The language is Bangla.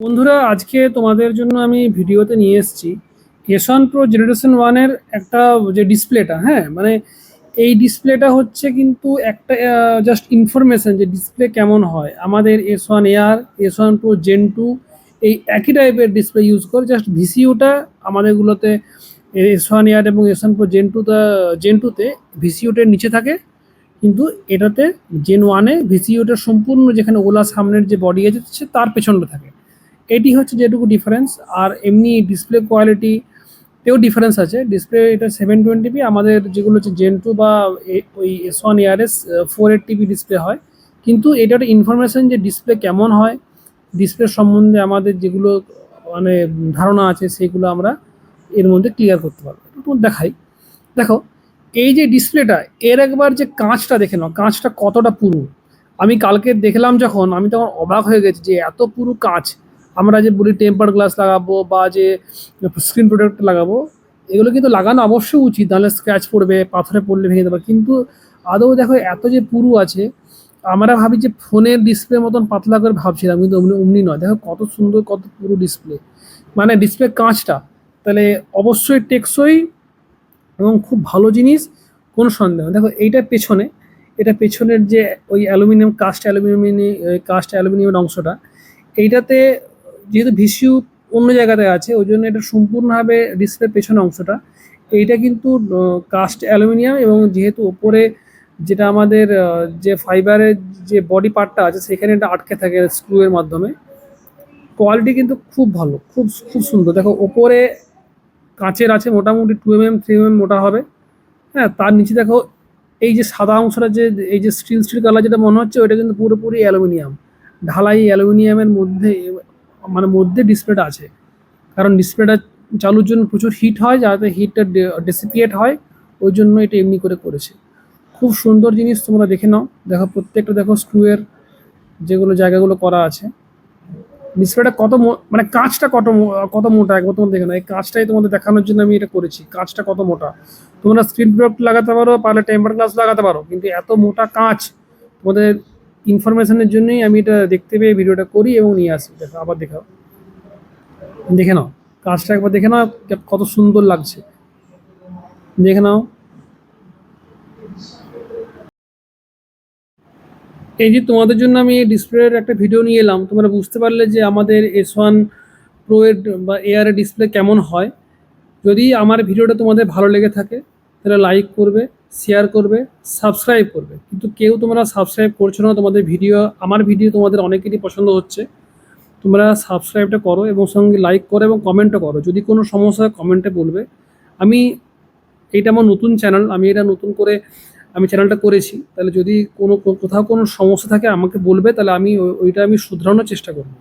বন্ধুরা, আজকে তোমাদের জন্য আমি ভিডিওতে নিয়ে এসেছি এসন প্রো জেনারেশন ওয়ানের একটা যে ডিসপ্লেটা হ্যাঁ? মানে এই ডিসপ্লেটা হচ্ছে কিন্তু একটা জাস্ট ইনফরমেশন যে ডিসপ্লে কেমন হয়। আমাদের S one Air S one Pro Gen two এই একই টাইপের ডিসপ্লে ইউজ করে জাস্ট ভিসিউটা আমাদেরগুলোতে এস ওয়ান এয়ার এবং এস ওয়ান প্রো জেন টুটা জেন টুতে ভিসিউটের নিচে থাকে। কিন্তু এটাতে জেন ওয়ানে ভিসিউটার সম্পূর্ণ যেখানে ওলা সামনের যে বডি আছে, সে তার পেছনটা থাকে। এটি হচ্ছে যেটুকু ডিফারেন্স আর এমনি ডিসপ্লে কোয়ালিটি তেও ডিফারেন্স আছে। ডিসপ্লে এটা সেভেন টোয়েন্টি পি আমাদের যেগুলো হচ্ছে জেন টু বা ওই এস ওয়ান ইয়ারএস ফোর এইট টিবি ডিসপ্লে হয়। কিন্তু এটার ইনফরমেশন যে ডিসপ্লে কেমন হয় ডিসপ্লে সম্বন্ধে আমাদের যেগুলো মানে ধারণা আছে, সেগুলো আমরা এর মধ্যে ক্লিয়ার করতে পারব। দেখাই। দেখো, এই যে ডিসপ্লেটা এর একবার যে কাঁচটা দেখে নাও, কাঁচটা কতটা পুরু। আমি কালকে দেখলাম যখন, আমি তখন অবাক হয়ে গেছি যে এত পুরু কাঁচ। আমরা যে বলি টেম্পার গ্লাস লাগাবো বা যে স্ক্রিন প্রোটেক্ট লাগাবো, এগুলো কিন্তু লাগানো অবশ্যই উচিত। নাহলে স্ক্র্যাচ পড়বে, পাথরে পড়লে ভেঙে দেবে। কিন্তু আদৌ দেখো এত যে পুরু আছে, আমরা ভাবি যে ফোনের ডিসপ্লে মতন পাতলা করে ভাবছিলাম, কিন্তু অমনি নয়। দেখো কত সুন্দর, কত পুরো ডিসপ্লে মানে ডিসপ্লে কাঁচটা। তাহলে অবশ্যই টেকসই এবং খুব ভালো জিনিস, কোনো সন্দেহ। দেখো এইটা পেছনে, এটা পেছনের যে ওই অ্যালুমিনিয়াম কাস্ট অ্যালুমিনিয়াম কাস্ট অ্যালুমিনিয়ামের অংশটা, এইটাতে যেহেতু ভিসিউ অন্য জায়গাতে আছে, ওই জন্য এটা সম্পূর্ণভাবে ডিসপ্লে পেছনের অংশটা। এইটা কিন্তু কাস্ট অ্যালুমিনিয়াম এবং যেহেতু ওপরে যেটা আমাদের যে ফাইবারের যে বডি পার্টটা আছে, সেখানে এটা আটকে থাকে স্ক্রুয়ের মাধ্যমে। কোয়ালিটি কিন্তু খুব ভালো, খুব খুব সুন্দর। দেখো, ওপরে কাঁচের আছে মোটামুটি two M M three M M মোটা হবে। হ্যাঁ তার নিচে দেখো, এই যে সাদা অংশটা যে, এই যে স্টিল স্টিল কালার যেটা মনে হচ্ছে ওটা কিন্তু পুরোপুরি অ্যালুমিনিয়াম ঢালাই অ্যালুমিনিয়ামের মধ্যে মানে মধ্যে ডিসপ্লেটা আছে। কারণ ডিসপ্লেটা চালুর জন্য প্রচুর হিট হয়, যাতে হিটটা ডেসিপিয়েট হয়, ওই জন্য এটা এমনি করে করেছে। খুব সুন্দর জিনিস তোমরা দেখে নাও। দেখো, প্রত্যেকটা দেখো স্ক্রুয়ের যেগুলো জায়গাগুলো করা আছে। ডিসপ্লেটা কত মানে কাঁচটা কত কত মোটা একবার তোমার দেখে নাও। এই কাঁচটাই তোমাদের দেখানোর জন্য আমি এটা করেছি। কাঁচটা কত মোটা? তোমরা স্ক্রিন প্রোডাক্ট লাগাতে পারো, পারলে টেম্পার গ্লাস লাগাতে পারো, কিন্তু এত মোটা কাঁচ তোমাদের ইনফরমেশনের জন্যই আমি এটা দেখতে পেয়ে ভিডিওটা করি এবং নিয়ে আসি। দেখো, আবার দেখাও। দেখে নাও, কাজটা একবার দেখে নাও কত সুন্দর লাগছে। দেখে নাও। এই যে তোমাদের জন্য আমি ডিসপ্লের একটা ভিডিও নিয়ে এলাম। তোমরা বুঝতে পারলে যে আমাদের এস ওয়ান প্রো এর বা এয়ার ডিসপ্লে কেমন হয়। যদি আমার ভিডিওটা তোমাদের ভালো লেগে থাকে, তাহলে লাইক করবে। শেয়ার করবে সাবস্ক্রাইব করবে। কিন্তু কেউ তোমরা সাবস্ক্রাইব করছ না, তোমাদের ভিডিও আমার ভিডিও তোমাদের অনেকেরই পছন্দ হচ্ছে। তোমরা সাবস্ক্রাইবটা করো এবং সঙ্গে লাইক করো এবং কমেন্টও করো। যদি কোনো সমস্যা কমেন্টে বলবে। আমি, এইটা আমার নতুন চ্যানেল আমি এটা নতুন করে, আমি চ্যানেলটা করেছি। তাহলে যদি কোনো, কোথাও কোনো সমস্যা থাকে, আমাকে বলবে, তাহলে আমি ওইটা আমি শুধরানোর চেষ্টা করব।